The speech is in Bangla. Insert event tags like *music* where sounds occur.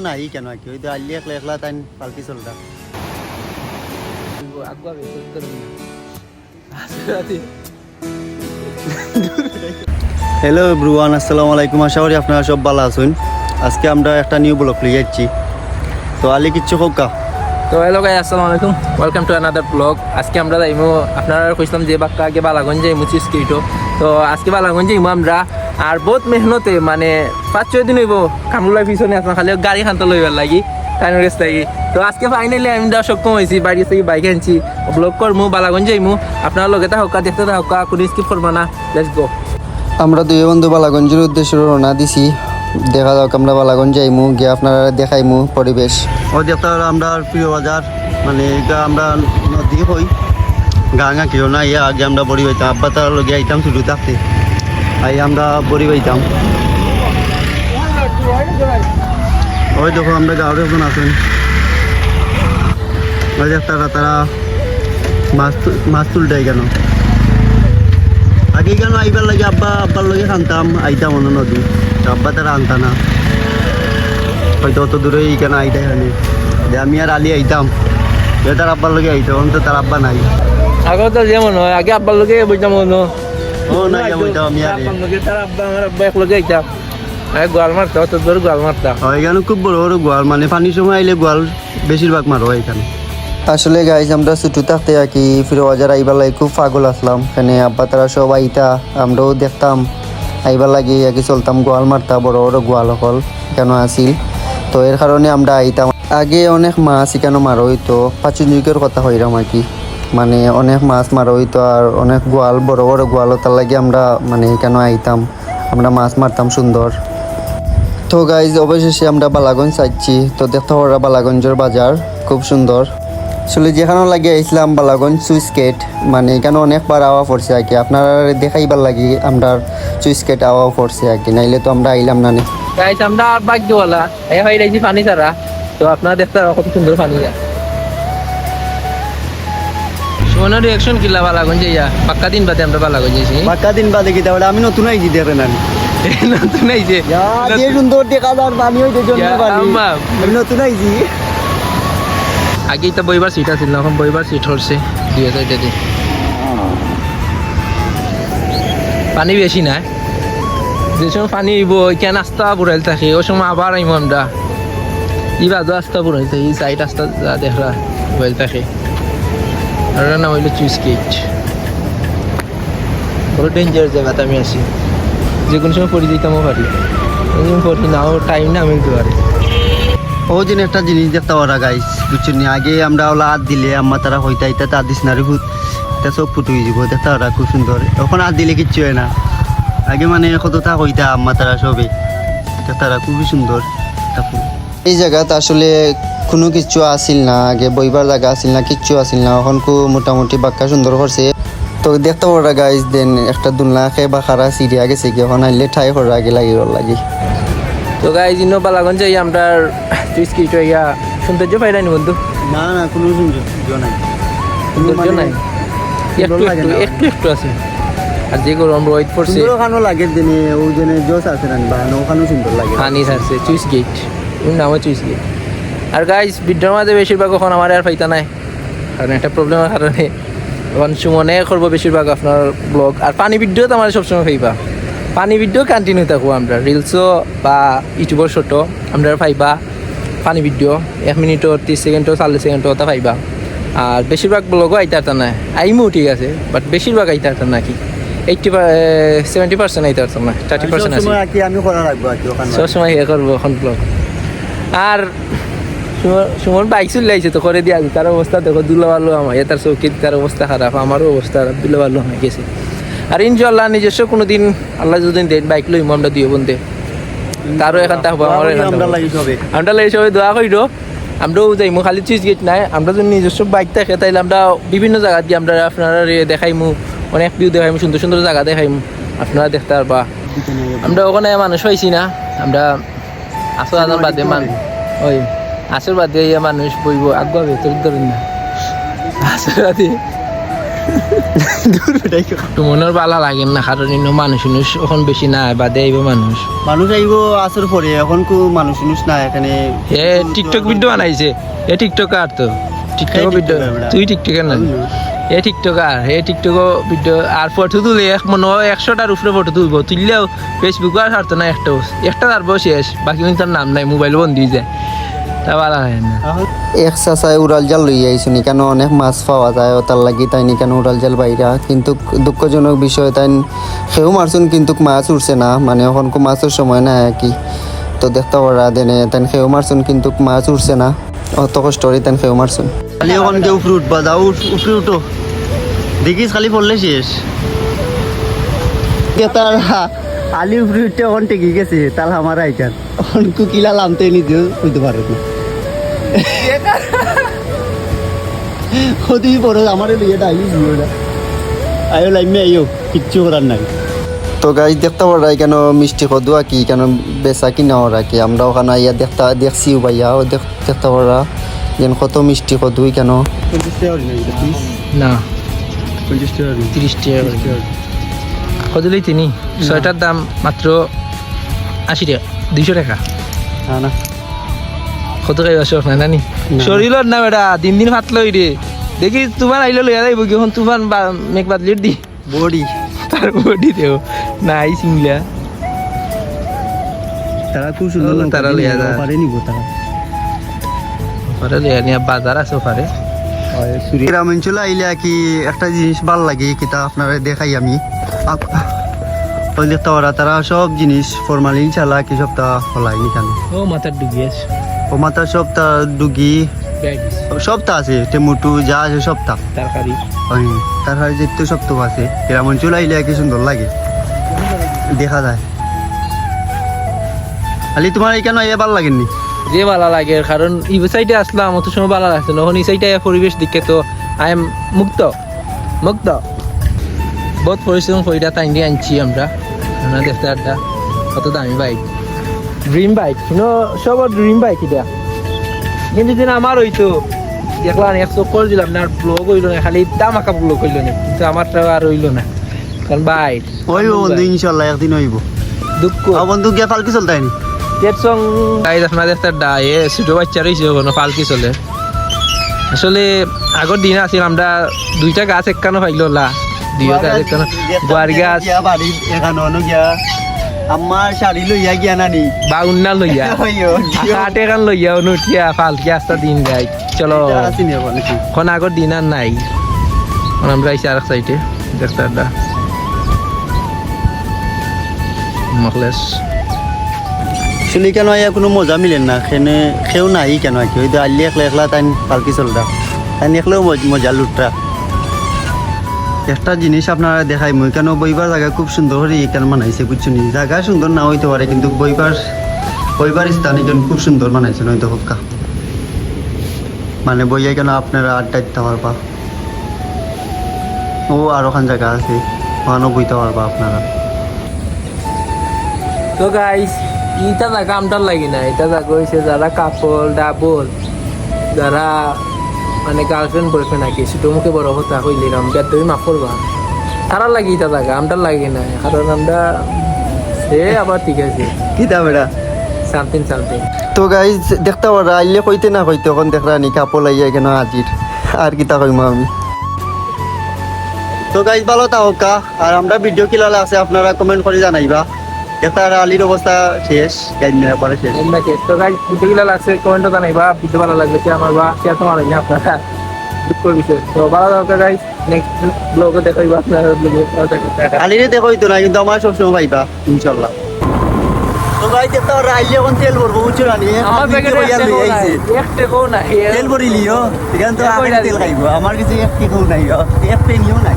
মানে কেন কি? ওই তো একলা একলা তাই হ্যালো ব্রুয়ান আসসালামু আলাইকুম। আশা করি আপনারা সব ভালো আছেন। আজকে আমরা একটা নিউ ব্লগ লিয়ে যাচ্ছি। তো আলি কিচ্ছু হোক কা? তো হ্যালো গাই আসসালামু আলাইকুম। ওয়েলকাম টু অ্যানাদার ব্লগ আজকে আমরা যাইমু আপনারা কইছিলাম যে বাক্কা আগে বালাগঞ্জ যাইমু চিস্কিটো তো আজকে বালাগঞ্জ যাইমু আমরা আর বহুত মেহনতে মানে পাঁচ ছয় দিন হইব কামরুলার পিছনে আপনার খালি গাড়ি খান্ত লইবার লাগি টাইমের কাছ লাগি। তো আজকে ফাইনালি আমি দেওয়া সক্ষম হয়েছি বাড়ি থেকে বাইক আনছি ব্লগ করমু বালাগঞ্জ যাইমু আপনারা লগে থাকা দেখতে থাকা কোনো স্কিপ করব না। লেটস গো আমরা দুই বন্ধু বালাগঞ্জের উদ্দেশ্যে রওনা দিছি। দেখা যাক আমরা বালাগঞ্জ যাইমু গিয়ে আপনারা দেখাইমু পরিবেশ। ও দেখতে আমরা প্রিয় বাজার মানে এটা আমরা নদী হই। গাঙা কেউ না, ইয়া আগে আমরা বড়ি হইতাম আব্বা তার লগে আইতাম শুরু থাকতে আই আমরা বড়ি হইতাম ওই দেখো, আমরা গাঁৱৰ এখন ওই তারা তারা মাছ মাছ তুলটাই কেন? আগে কেন আইবার লাগে আব্বা, আব্বার লগে খানতাম, আইতাম অন্য নদী। আব্বা তারা আনতা না। হয়তো অত দূরে কেন আইতাই হানি যে আমি আর আলি আইতাম। যে তার আব্বার লগে আইতাম তো তার আব্বা নাই। আগে তো যেমন হয় আগে আব্বার লগে বইতাম ও নাই বইতাম আমি আর তার আব্বা আমার আব্বা এক লগে আইতাম। গোয়াল মারতা অত দূর গোয়াল মারতা। এখানে খুব বড় বড় গোয়াল। মানে পানির সময় আইলে গোয়াল বেশিরভাগ মারো এখানে। আসলে গাইজ আমরা ছুটু থাকতে আর কি ফিরোবাজার আইবার লাগে খুব পাগল আসলাম। এখানে আব্বা তারা সব আইতা আমরাও দেখতাম। আইবার লাগে আর কি চলতাম গোয়াল মারতা বড় বড় গোয়াল অকল কেন আসিল তো এর কারণে আমরা আইতাম। আগে অনেক মাছ এখানে মারা হইতো। পাঁচুনিকের কথা হইরাম আর কি। মানে অনেক মাছ মারা হইতো আর অনেক গোয়াল, বড় বড় গোয়াল তার লাগে আমরা মানে এখানে আইতাম? আমরা মাছ মারতাম সুন্দর। তো গাইজ অবশেষে আমরা বালাগঞ্জ চাইছি তো দেখতে পারা বালাগঞ্জের বাজার, খুব সুন্দর। আসলে যেখানে লাগে আইছিলাম বালাগঞ্জ সুইচ গেট মানে এখানে অনেকবার আওয়া পড়ছে আর কি। আপনারা দেখাইবার লাগি আমরা সুইচ গেট আওয়া পড়ছে আর কি। নাইলে তো আমরা আইলাম না। গাইস আমরা ভাগ্যওয়ালা এই হয় রাইছি পানি ছাড়া। তো আপনারা দেখতে কত সুন্দর পানি। যায় সোনার রিয়াকশন কিলা বালা গঞ্জে ইয়া। পাক্কা দিন বাদে আমরা বালা গঞ্জেছি বাক্কা দিন বাদে কি তাহলে আমি নতুন আইছি না নতুন এই যে সুন্দর দেখা যার পানি হইতে জন্য। আমি নতুন আইছি। আগে তো বইবার সিট আছিল এখন বইবার সিট হচ্ছে দুই হাজার দিয়ে। পানি বেশি নাই যে সময় পানি হইব কেন আস্তা বুড়াইল থাকে। ওই সময় আবার আইম আমরা। আস্তা বুড়াইল থাকে ই সাইড আস্তা দেখরা বুড়াইল থাকে। এটার নাম হইল চুইস গেট বড় ডেঞ্জার জায়গাতে আমি আছি। যে কোনো সময় পড়ে যেতামও পারি পড়ি নাও টাইম না, আমি পারি ও দিন একটা জিনিস দেখতে পারা গাইস বুঝছেন নি? আগে আমরা ওলা হাত দিলে, আম্মা তারা হইতা ইতা তার দিস না রে হুত এটা সব ফুটু যাব দেখতে পারা খুব সুন্দর। এখন হাত দিলে কিচ্ছু হয় না। আগে মানে কতটা হইতা আম্মা তারা সবে, দেখতে পারা খুবই সুন্দর। ফুল এই জায়গাতে আসলে কোনো কিছু আসিল না আগে বইবার জায়গা আসিল না কিচ্ছু আসিল না এখন খুব মোটামুটি বাক্কা সুন্দর করছে। তো দেখতে পারা গাইজ দেন একটা দুলনা খেয়ে বা খারা সিরিয়া গেছে কি এখন আইলে ঠাই করার আগে লাগি ওর লাগি। তো গাই জিনো বালাগঞ্জ যাই আমরা চুইস কি ইয়া সৌন্দর্য পাইরানি বন্ধু? না না কোনো সুন্দর নাই। সৌন্দর্য মানে নাই? একটু লাগে একটু। একটু একটু আছে। আর যে গরম আমরা ওয়েট করছে সুন্দর ওখানো লাগে দিনে ওই জন্য জোস আছে না ওখানেও সুন্দর লাগে। পানি ছাড়ছে চুইস গেট নামও চুইস গেট আর গাইজ বিদ্যার মাঝে বেশিরভাগ এখন আমার আর পাইতা নাই। কারণ একটা প্রবলেমের কারণে। এখন সুমনে করব বেশিরভাগ আপনার ব্লগ আর পানি ভিডিও তো আমার সবসময় পাইবা পানি ভিডিও কন্টিনিউ থাকব আমরা। রিলসও বা ইউটিউবের শর্টও আমরা পাইবা পানি ভিডিও। এক মিনিটও ত্রিশ সেকেন্ডও চল্লিশ সেকেন্ডও তা পাইবা আর বেশিরভাগ ব্লগও আইতারতা না আইমু ঠিক আছে বাট বেশিরভাগ আইতারতা নাকি এইটটি সেভেন্টি পার্সেন্ট আইতারতাম না থার্টি পার্সেন্ট আছে। সবসময় ইয়ে করব এখন ব্লগ আর সুমন- বাইক চলে আইছে তো করে দিয়া তার অবস্থা দেখো দুলো ভালো আমার তার চৌকির তার অবস্থা খারাপ। আমারও অবস্থা খারাপ দুলো ভালো হয়ে গেছে। আর ইনশাল্লাহ নিজস্ব কোনো দিন আল্লাহ যদি দেন বাইক লইম, আমরা দুই বন্ধে। তারও এখান আমারও এখান আমরা আমরা লাগে সবাই দোয়া করি আমরাও যাইমু, খালি চুইস গেট নাই। আমরা যদি নিজস্ব বাইক থাকে, তাইলে আমরা বিভিন্ন জায়গা দিয়ে আমরা আপনারা দেখাইমু, অনেক ভিউ দেখাইমু, সুন্দর সুন্দর জায়গা দেখাইমু। আপনারা দেখতে পারবা। আমরা ওখানে মানুষ হয়েছি না। আমরা আসল আদান বাদে মান ওই আসল বাদে ইয়ে মানুষ বইব আগুয়া ভেতর ধরেন না। আসল বাদে মনের বালা লাগে না কারণ ইনো মানুষ মানুষ এখন বেশি নাই বাদে আইব মানুষ। মানুষ আইব আসর পরে এখন কো মানুষ মানুষ না এখানে এ টিকটক ভিডিও বানাইছে। এ টিকটকার তো। টিকটক ভিডিও তুই টিকটকার না। এ টিকটকার এ টিকটক ভিডিও আর ফটো তুলে এক মনে হয় একশোটার উপরে ফটো তুলবো তুললেও ফেসবুক আর ছাড়তো না একটা একটা তারপর শেষ বাকি কিন্তু তার নাম নাই মোবাইল বন্ধ হয়ে যায়। তা ভালো হয় না। এক চাচাই উড়াল জাল লই আইসুন কেন অনেক মাছ পাওয়া যায় ও তার লাগি তাই কেন উড়াল জাল বাইরা কিন্তু দুঃখজনক বিষয় তাই সেও মারছুন কিন্তু মাছ উঠছে না মানে এখন কো মাছের সময় না কি। তো দেখতে পারা দেনে তাই সেও মারছুন কিন্তু মাছ উঠছে না। অত কষ্ট তাই সেও মারছুন। খালি এখন কেউ উপরে উঠবা যাও উঠ- উপরে উঠো। দেখিস খালি পড়লে শেষ। তার আলি উপরে উঠতে এখন টেকে গেছে তাহলে আমার আইকান। এখন কুকিলা লামতে নিজেও বুঝতে পারো না। ও তুমি পড়ো আমার লিয়ে ডাইলি না। আয়ো লাইমে আইও কিচ্ছু করার নাই। তো গাছ দেখতে পারাই কেন মিষ্টি কদুয়া কি কেন বেচা কিনা ওরা কি? আমরা ওখানে ইয়া দেখতে দেখছি ভাইয়া ও দেখ- দেখতে পারা। যেন কত মিষ্টি কদুই কেন? না। না টাকা তিরিশ টাকা করে। তিনি। ছয়টার দাম মাত্র আশি টাকা দুইশো টাকা। না কত খাই আসো না নানি? শরীরের না বেটা দিন দিন ভাত লই রে দেখি তুফান আইলে লইয়া যাইব কি এখন তুফান মেঘ বাদলির দি। বডি। তার বডি দেও নাই সিংলা তারা খুব সুন্দর তারা লিয়া যায়। পারে নিব তারা ওরে লইয়া নিয়া বাজার আছে গ্রাম অঞ্চলে আইলে কি একটা জিনিস ভালো লাগে কিতা আপনারা দেখাই আমি। দেখতে পারা তারা সব জিনিস ফরমালিন চালা কি সব তা হলাই নিখান ও মাথার ডুবি আছে। ও মাথা সব ডুগি। ব্যাগ আছে। টেমুটু যা আছে সব তা। তরকারি। ওই তার হারে যেতে সব আছে। গ্রাম অঞ্চলে আইলে কি সুন্দর লাগে। দেখা যায়। খালি তোমার এই কেন এ ভালো লাগেননি? যে ভালো লাগে কারণ এই সাইডে আসলাম অত সময় ভালো লাগছে না। এই সাইডে পরিবেশ দিকে তো আই এম মুক্ত মুক্ত। বহুত পরিশ্রম কইরা তাই দিয়ে আনছি আমরা। আমরা দেখতে আড্ডা কত দামি বাইক ড্রিম বাইক শুনো সব ড্রিম বাইক এটা। কিন্তু যেন আমার হইতো দেখলাম একশো করে দিলাম না আর ব্লগ হইল না খালি দাম আঁকা ব্লগ হইল না। কিন্তু আমারটা আর হইল না। কারণ বাইক ওই বন্ধু ইনশাল্লাহ একদিন হইব। দুঃখ। বন্ধু গিয়া ফালকি চলতাইনি টেট সং গাইজ আপনাদের একটা ডায়ে ছোটো বাচ্চা রয়েছে কোনো পালকি চলে। আসলে আগর দিন আছিল আমরা দুইটা গাছ একখানো পাইলো লা। দুইটা গাছ একখানো গোয়ার গাছ গিয়া বাড়ি এখানো গিয়া। আমার শাড়ি লইয়া গিয়া নানি বা উন্না লইয়া। *laughs* আকাট এখান লইয়া অনুঠিয়া পালকি আস্তা দিন গাই চলো। হব আগর দিন আর নাই। আমরা আইসি আর সাইডে আড্ডা শুনি কেন আইয়া কোনো মজা মিলেন না? সেনে সেও নাই কেন কি ওই আল্লি একলা একলা তাই পালকি চলতা। তাই একলেও মজ- লুটরা। একটা জিনিস আপনারা দেখাই, মই কেন বইবার জায়গা খুব সুন্দর করে কেন বানাইছে বুঝছেন জায়গা সুন্দর না হইতে পারে, কিন্তু বইবার বইবার স্থান একজন খুব সুন্দর বানাইছেন হয়তো হক্কা। মানে বইয়া কেন আপনারা আড্ডা দিতে পারবা? ও আর ওখান জায়গা আছে, ওখানেও বইতে পারবা আপনারা। তো গাইস ইটা জায়গা আমটার লাগি না এটা জায়গা হয়েছে যারা কাপল ডাবল যারা মানে গার্লফ্রেন্ড বয়ফ্রেন্ড আঁকি ছোটো মুখে বড় কথা হইলে আমরা তুমি মাফ করবা। তারা লাগি এটা জায়গা আমটার লাগি না কারণ আমরা সে আবার ঠিক আছে। কিতা বেড়া সামথিং সামথিং তো গাইজ দেখতে পারা আইলে কইতে না কইতে এখন দেখরা নি কাপড় লাইয়া কেন হাজির? আর কিতা কইম আমি? তো গাইজ ভালো থাকা আর আমরা ভিডিও কিলালে আছে আপনারা কমেন্ট করে জানাইবা। একটা আলির অবস্থা শেষ নেওয়ার পরে শেষ। তো গাইস ভিডিও গুলো লাগছে কমেন্টও জানাইবা ভিডিও ভালো লাগলে কি আমার বা শেয়ার তোমার হইনি আপনারা। দুঃখ বিষয়। তো ভালো থাকা গাইস নেক্সট ব্লগে দেখাইবা আপনারা আলিরে দেখো তো না কিন্তু আমার সবসময় পাইবা তো গাইজ আইলে এখন তেল ভরবো বুঝছ না নিয়ে আমার প্যাকেটে এক টাকাও নাই তেল ভরিলিও এখান তো তেল। খাইব আমার কিছু এক টিকাও নাই এক পেনিও নাই।